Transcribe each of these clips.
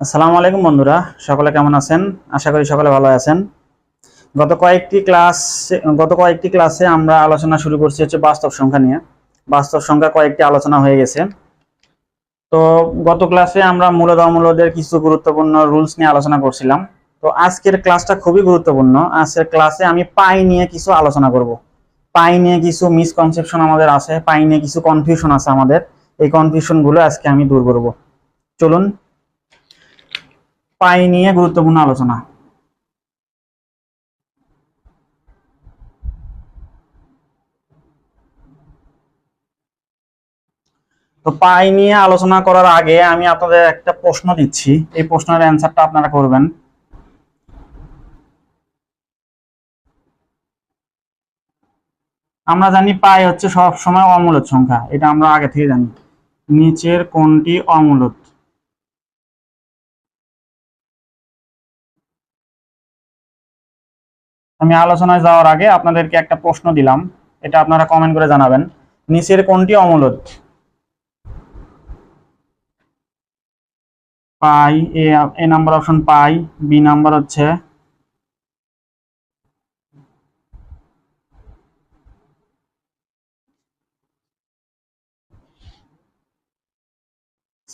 আসসালামু আলাইকুম বন্ধুরা, সকলে কেমন আছেন? আশা করি সকলে ভালো আছেন। গত কয়েকটি ক্লাস, গত কয়েকটি ক্লাসে আমরা আলোচনা শুরু করছি হচ্ছে বাস্তব সংখ্যা নিয়ে। বাস্তব সংখ্যা কয়েকটি আলোচনা হয়ে গেছে। তো গত ক্লাসে আমরা মূলদ অমূলদের কিছু গুরুত্বপূর্ণ রুলস নিয়ে আলোচনা করছিলাম। তো আজকের ক্লাসটা খুবই গুরুত্বপূর্ণ। আজকের ক্লাসে আমি পাই নিয়ে কিছু আলোচনা করব। পাই নিয়ে কিছু মিসকনসেপশন আমাদের আছে, পাই নিয়ে কিছু কনফিউশন আছে আমাদের। এই কনফিউশনগুলো আজকে আমি দূর করব। চলুন পাই নিয়ে গুরুত্বপূর্ণ আলোচনা। তো পাই নিয়ে আলোচনা করার আগে আমি আপনাদের একটা প্রশ্ন দিচ্ছি। এই প্রশ্নের অ্যান্সারটা আপনারা করবেন। আমরা জানি পাই হচ্ছে সব সময় অমূলদ সংখ্যা। এটা আমরা আগে থেকে জানি। নিচের কোনটি অমূলদ আমি আলোচনায় যাওয়ার আগে আপনাদেরকে একটা প্রশ্ন দিলাম। এটা আপনারা কমেন্ট করে জানাবেন। নিচের কোনটি অমূলদ pi, A A number option pi, B number হচ্ছে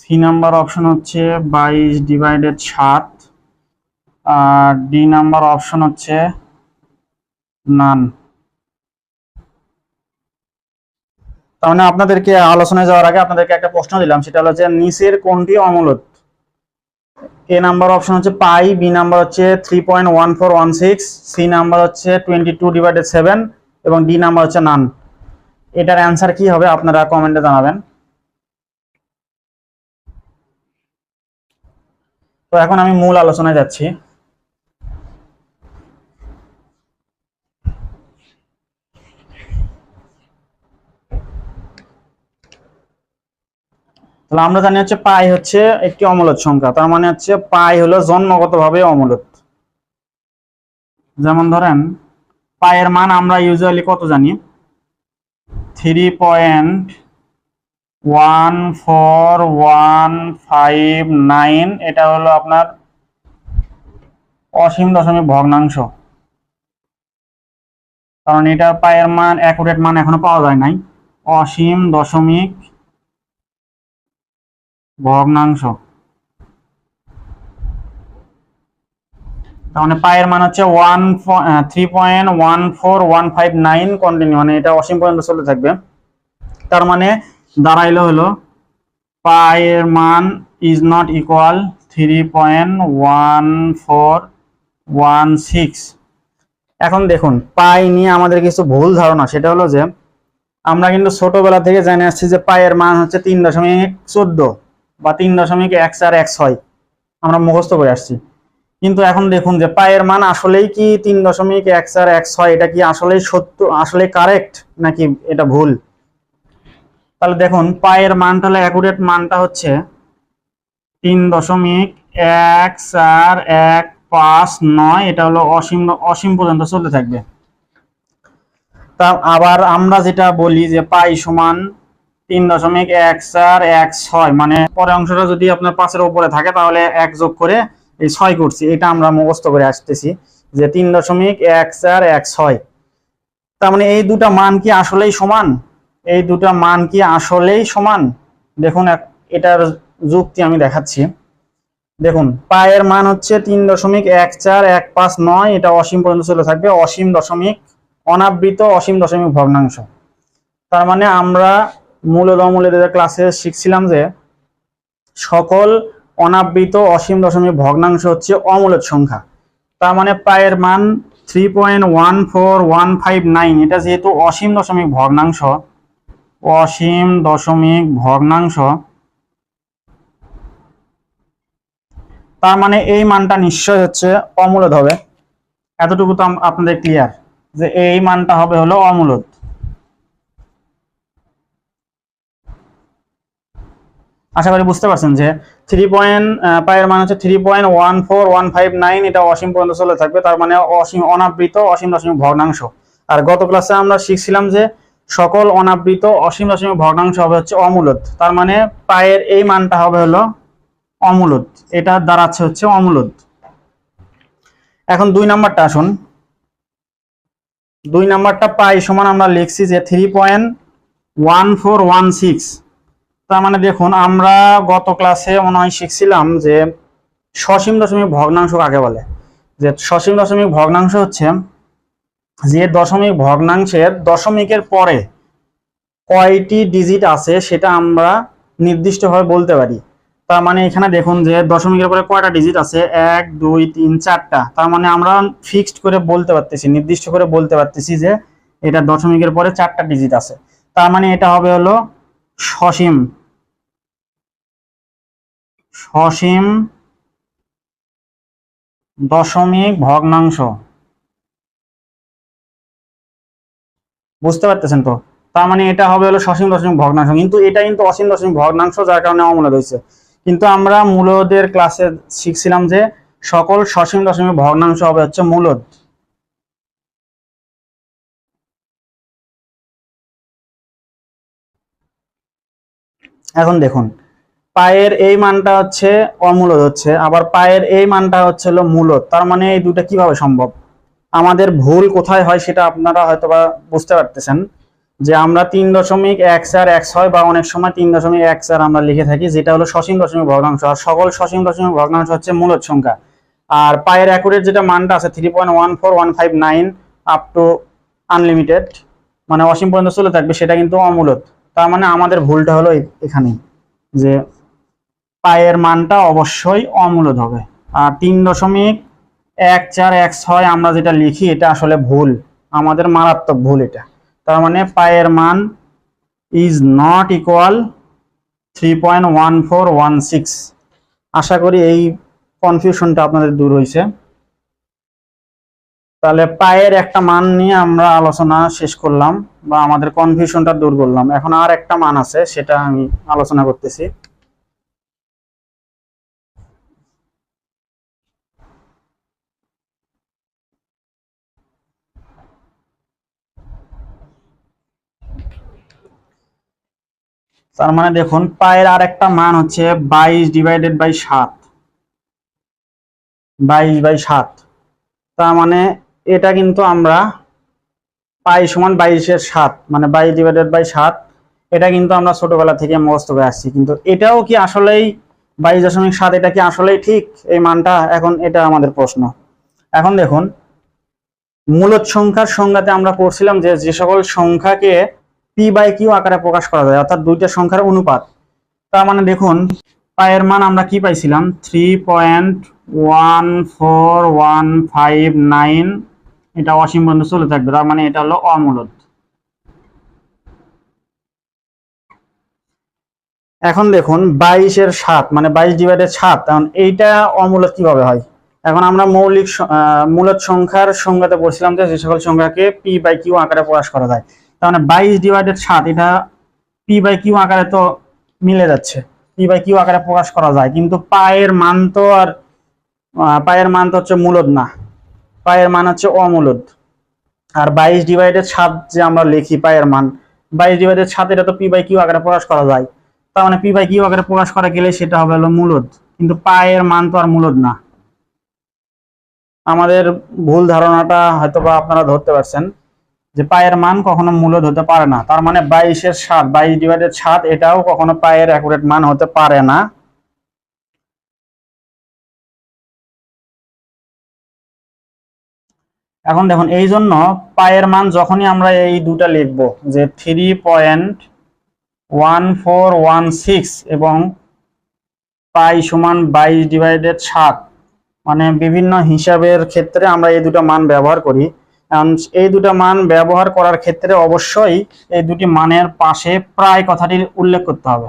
সি নাম্বার অপশন হচ্ছে বাইশ ডিভাইডেড সাত, আর ডি নাম্বার অপশন হচ্ছে নান। তার মানে আপনাদেরকে আলোচনায় যাওয়ার আগে আপনাদেরকে একটা প্রশ্ন দিলাম, সেটা হলো যে নিচের কোনটি অমূলদ এ নাম্বার অপশন হচ্ছে পাই, বি নাম্বার হচ্ছে three point one four one six, C number হচ্ছে টোয়েন্টি টু ডিভাইডেড সেভেন, এবং ডি নাম্বার হচ্ছে নান। এটার অ্যান্সার কি হবে আপনারা কমেন্টে জানাবেন। তো এখন আমি মূল আলোচনায় যাচ্ছি। তাহলে আমরা জানি হচ্ছে পাই হচ্ছে একটি অমূলদ সংখ্যা। তার মানে হচ্ছে পাই হলো জন্মগতভাবে অমূলদ। যেমন ধরেন পায়ের মান আমরা ইউজুয়ালি কত জানি? Three point one four one five nine এটা হলো আপনার অসীম দশমিক ভগ্নাংশ। কারণ এটা পায়ের মান অ্যাকুরেট মান এখনও পাওয়া যায় নাই। অসীম দশমিক ভগ্নাংশ। মানে পায়ের মান হচ্ছে one three point one four one five nine continue মানে এটা অসীম পর্যন্ত চলে থাকবে। তার মানে দাঁড়াইলো হলো, পায়ের মান is not equal three point one four one six এখন দেখুন, পাই নিয়ে আমাদের কিছু ভুল ধারণা, সেটা হলো যে আমরা কিন্তু ছোটবেলা থেকে জেনে আসছি যে পায়ের মান হচ্ছে তিন দশমিক চোদ্দ। বা তিন দশমিক এক চার এক ছয়। আমরা মুখস্থ করে আসছি। কিন্তু এখন দেখুন যে পায়ের মান আসলেই কি তিন দশমিক এক চার এক ছয়, এটা কি আসলেই সত্য আসলে কারেক্ট নাকি এটা ভুল? তাহলে দেখুন, পায়ের মানটা হলে অ্যাকুরেট মানটা হচ্ছে তিন দশমিক এক চার এক পাঁচ নয়, এটা হলো অসীম অসীম পর্যন্ত চলতে থাকবে। তা আবার আমরা যেটা বলি যে পাই সমান তিন দশমিক এক চার এক ছয় মানে পরের অংশটা যদি আপনার পাঁচের উপরে থাকে, তাহলে এক যোগ করে এই ছয় করছি। এটা আমরা মুখস্থ করে আসতেছি যে তিন দশমিক এক চার এক ছয়। তার মানে এই দুটা মান কি আসলেই সমান? এই দুটা মান কি আসলেই সমান? দেখুন এটার যুক্তি আমি দেখাচ্ছি। দেখুন, পায়ের মান হচ্ছে তিন দশমিক এক চার এক পাঁচ নয়, এটা অসীম পর্যন্ত চলে থাকবে, অসীম দশমিক অনাবৃত অসীম দশমিক ভগ্নাংশ। তার মানে আমরা মূলদ অমূলদের ক্লাসে শিখছিলাম যে সকল অনাবৃত অসীম দশমিক ভগ্নাংশ হচ্ছে অমূলদ সংখ্যা। তার মানে পায়ের মান three point one four one five nine এটা যেহেতু অসীম দশমিক ভগ্নাংশ, অসীম দশমিক ভগ্নাংশ, তার মানে এই মানটা নিশ্চয় হচ্ছে অমূলদ হবে। এতটুকু তো আপনাদের ক্লিয়ার যে এই মানটা হবে হলো অমূলদ। আশা করি বুঝতে পারছেন যে থ্রি পয়েন্ট পায়ের মান হচ্ছে three point one four one five nine এটা অসীম পর্যন্ত চলে থাকবে। তার মানে অসীম, অনাবৃত, অসীম, দশমিক ভগ্নাংশ। আর গত ক্লাসে আমরা শিখছিলাম যে সকল অনাবৃত, অসীম, দশমিক ভগ্নাংশ হবে হচ্ছে অমূলত। তার মানে পায়ের এই মানটা হবে হলো অমূলত। এটা দাঁড়াচ্ছে হচ্ছে অমূলদ এখন দুই নাম্বারটা আসুন। দুই নাম্বারটা পাই সমান আমরা লিখছি যে three point one four one six তার মানে দেখুন, আমরা গত ক্লাসে মনে হয় শিখছিলাম যে সসীম দশমিক ভগ্নাংশ কাকে বলে। যে সসীম দশমিক ভগ্নাংশ হচ্ছে যে দশমিক ভগ্নাংশের দশমিকের পরে কয়টি ডিজিট আছে সেটা আমরা নির্দিষ্টভাবে বলতে পারি। তার মানে এখানে দেখুন যে দশমিকের পরে কয়টা ডিজিট আছে? এক, দুই, তিন, চারটা। তার মানে আমরা ফিক্সড করে বলতে পারতেছি, নির্দিষ্ট করে বলতে পারতেছি যে এটা দশমিকের পরে চারটা ডিজিট আছে। তার মানে এটা হবে হলো সসীম সসীম দশমিক ভগ্নাংশ। বুঝতে পারতেছেন তো? তার মানে এটা হবে হলো সসীম দশমিক ভগ্নাংশ। কিন্তু এটা কিন্তু অসীম দশমিক ভগ্নাংশ, যার কারণে অমূলদ হয়েছে। কিন্তু আমরা মূলদের ক্লাসে শিখছিলাম যে সকল সসীম দশমিক ভগ্নাংশ হবে হচ্ছে মূলদ। এখন দেখুন পায়ের এই মানটা হচ্ছে অমূলদ হচ্ছে, আবার পায়ের এই মানটা হচ্ছে হলো মূলদ। তার মানে এই দুটা কীভাবে সম্ভব? আমাদের ভুল কোথায় হয় সেটা আপনারা হয়তো বা বুঝতে পারতেছেন, যে আমরা তিন দশমিক এক চার এক ছয় বা অনেক সময় তিন দশমিক এক চার আমরা লিখে থাকি, যেটা হলো সসীম দশমিক ভগ্নাংশ। আর সকল সসীম দশমিক ভগ্নাংশ হচ্ছে মূলদ সংখ্যা। আর পায়ের অ্যাকুরেট যেটা মানটা আছে three point one four one five nine up to unlimited মানে অসীম পর্যন্ত চলে থাকবে, সেটা কিন্তু অমূলদ। তার মানে আমাদের ভুলটা হলো এখানেই, যে পায়ের মানটা অবশ্যই অমূলদ হবে। আর তিন দশমিক এক চার এক ছয় আমরা যেটা লিখি, এটা আসলে ভুল। আমাদের মারাত্মক ভুল এটা। তার মানে পায়ের মান is not equal three point one four one six আশা করি এই কনফিউশনটা আপনাদের দূর হয়েছে। তাহলে পায়ের একটা মান নিয়ে আমরা আলোচনা শেষ করলাম বা আমাদের কনফিউশনটা দূর করলাম। এখন আর একটা মান আছে, সেটা আমি আলোচনা করতেছি। তার মানে দেখুন, পায়ের আর একটা মান হচ্ছে বাইশ ডিভাইডেড বাই সাত। বাইশ বাই সাত। তার মানে এটা কিন্তু আমরা পাই সমান বাইশের সাত মানে বাইশ ডিভাইডেড বাই সাত, এটা কিন্তু আমরা ছোটবেলা থেকে মুখস্থ করে আসছি। কিন্তু এটাও কি আসলেই বাইশ দশমিক সাত, এটা কি আসলেই ঠিক? এই মানটা এখন এটা আমাদের প্রশ্ন। এখন দেখুন মূলদ সংখ্যার সংজ্ঞাতে আমরা পড়ছিলাম যে যে সকল সংখ্যাকে পি বাই কিউ আকারে প্রকাশ করা যায়, অর্থাৎ দুইটা সংখ্যার অনুপাত। তার মানে দেখুন, পায়ের মান আমরা কি পাইছিলাম? Three point one four one five nine এটা অসীম পর্যন্ত চলে থাকবে, তার মানে এটা হলো অমূলদ এখন দেখুন, বাইশের সাত মানে বাইশ ডিভাইডেড সাত কারণ এইটা অমূলদ কীভাবে হয়? এখন আমরা মৌলিক মূলদ সংখ্যার সংজ্ঞাতে বলছিলাম যে যে সকল সংখ্যাকে পি বাই কিউ আকারে প্রকাশ করা যায়। তার মানে বাইশ ডিভাইডেড সাত, এটা পি বাই কিউ আকারে তো মিলে যাচ্ছে। পি বাই কিউ আকারে প্রকাশ করা যায়, কিন্তু পায়ের মান তো আর পায়ের মান তো হচ্ছে মূলদ না। পায়ের মান হচ্ছে অমূলদ। আর বাইশ ডিভাইডেড সাত যে আমরা লিখি পায়ের মান, বাইশ ডিভাইডেড সাত এটা তো পি বাই কিউ আকারে প্রকাশ করা যায়। তার মানে পি বাই কিউ আকারে প্রকাশ করা গেলে সেটা হবে হলো মূলদ। কিন্তু পায়ের মান তো আর মূলদ না। আমাদের ভুল ধারণাটা হয়তো বা আপনারা ধরতে পারছেন। যে পায়ের মান কখনো মূলদ হতে পারে না। তার মানে বাইশের সাত বাইশ ডিভাইডেড সাত, এটাও কখনো পায়ের অ্যাকুরেট মান হতে পারে না। এখন দেখুন, এই জন্য পায়ের মান যখনই আমরা এই দুটা লিখব, যে three point one four one six এবং পাই সমান বাইশ ডিভাইডেড সাত মানে বিভিন্ন হিসাবের ক্ষেত্রে আমরা এই দুটো মান ব্যবহার করি। এই দুটো মান ব্যবহার করার ক্ষেত্রে অবশ্যই এই দুটি মানের পাশে প্রায় কথাটির উল্লেখ করতে হবে।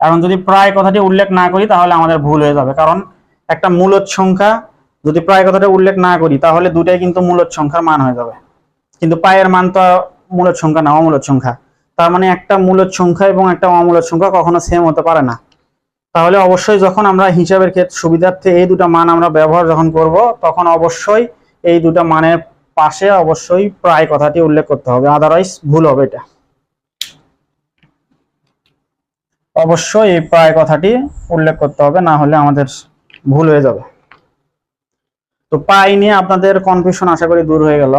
এখন যদি প্রায় কথাটি উল্লেখ না করি তাহলে আমাদের ভুল হয়ে যাবে। কারণ একটা মূলদ সংখ্যা যদি প্রায় কথাটা উল্লেখ না করি তাহলে দুটাই কিন্তু মূলদ সংখ্যার মান হয়ে যাবে। কিন্তু পায়ের মান তো মূলদ সংখ্যা না, অমূলদ সংখ্যা। তার মানে একটা মূলদ সংখ্যা এবং একটা অমূলদ সংখ্যা কখনো সেম হতে পারে না। তাহলে অবশ্যই যখন আমরা হিসাবের ক্ষেত্রে সুবিধার্থে এই দুটো মান আমরা ব্যবহার যখন করব, তখন অবশ্যই এই দুটা মানের পাশে অবশ্যই প্রায় কথাটি উল্লেখ করতে হবে। আদারওয়াইজ ভুল হবে এটা। অবশ্যই এই প্রায় কথাটি উল্লেখ করতে হবে, না হলে আমাদের ভুল হয়ে যাবে। তো পাই নিয়ে আপনাদের কনফিউশন আশা করি দূর হয়ে গেল।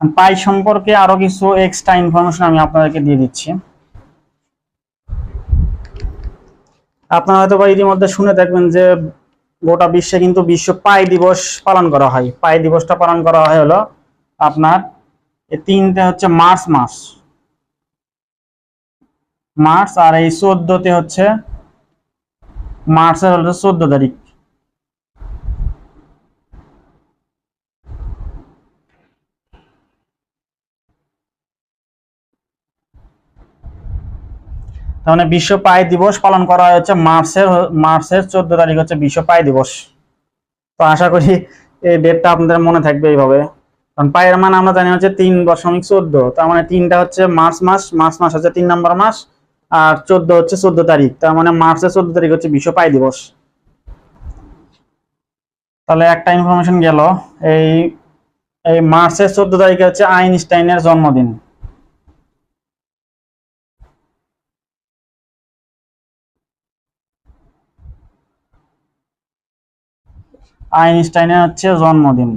পাই সম্পর্কে আরও কিছু এক্সট্রা ইনফরমেশন আমি আপনাদেরকে দিয়ে দিচ্ছি। আপনারা হয়তো বা ইতিমধ্যে শুনে থাকবেন যে গোটা বিশ্বে কিন্তু বিশ্ব পাই দিবস পালন করা হয়। পাই দিবসটা পালন করা হয় হলো আপনার এই তিনটে হচ্ছে মার্চ মাস। মার্চ আর এই চোদ্দতে হচ্ছে মার্চের হলো চোদ্দ তারিখ। মানে বিশ্ব পাই দিবস পালন করা হচ্ছে মার্চের মার্চের চোদ্দ তারিখ হচ্ছে বিশ্ব পাই দিবস। তো আশা করি এই ডেটটা আপনাদের মনে থাকবে এইভাবে। কারণ পায়ের মান আমরা জানি হচ্ছে তিন দশমিক চোদ্দ। তার মানে তিনটা হচ্ছে মার্চ মাস মার্চ মাস হচ্ছে তিন নম্বর মাস, আর চোদ্দ হচ্ছে চোদ্দ তারিখ। তার মানে মার্চের চোদ্দ তারিখ হচ্ছে বিশ্ব পাই দিবস। তাহলে একটা ইনফরমেশন গেল, এই এই মার্চের চোদ্দ তারিখে হচ্ছে আইনস্টাইনের জন্মদিন। আইনস্টাইনের হচ্ছে জন্মদিন।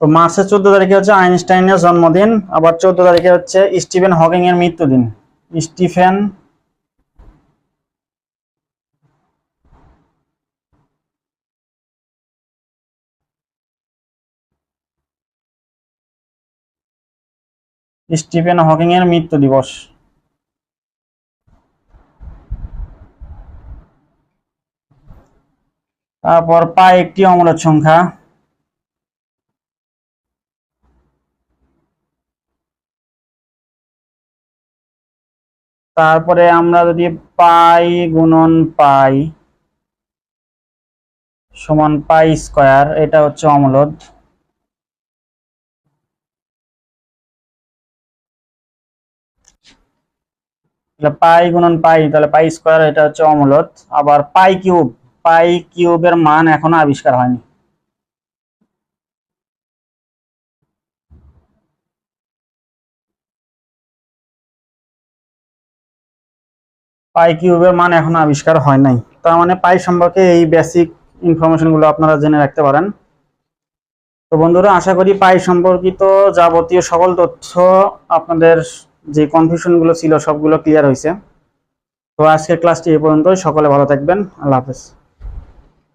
তো মার্চের চোদ্দ তারিখে হচ্ছে আইনস্টাইনের জন্মদিন, আবার চোদ্দ তারিখে হচ্ছে স্টিফেন হকিং এর মৃত্যুদিন। স্টিফেন স্টিফেন হকিং এর মৃত্যু দিবস। তারপর পাই একটি অমূলক সংখ্যা। তারপরে আমরা যদি পাই গুণন পাই সমান পাই স্কয়ার, এটা হচ্ছে অমূলদ। পাই গুণন পাই, তাহলে পাই স্কয়ার এটা হচ্ছে অমূলদ। আবার পাই কিউব পাই কিউবের মান এখনও আবিষ্কার হয়নি। পাই কিউবের মান এখনও আবিষ্কার হয় নাই। তার মানে পাই সম্পর্কে এই বেসিক ইনফরমেশনগুলো আপনারা জেনে রাখতে পারেন। তো বন্ধুরা, আশা করি পাই সম্পর্কিত যাবতীয় সকল তথ্য আপনাদের যে কনফিউশনগুলো ছিল সবগুলো ক্লিয়ার হয়েছে। তো আজকের ক্লাসটি এই পর্যন্ত সকলে ভালো থাকবেন। আল্লাহ হাফেজ।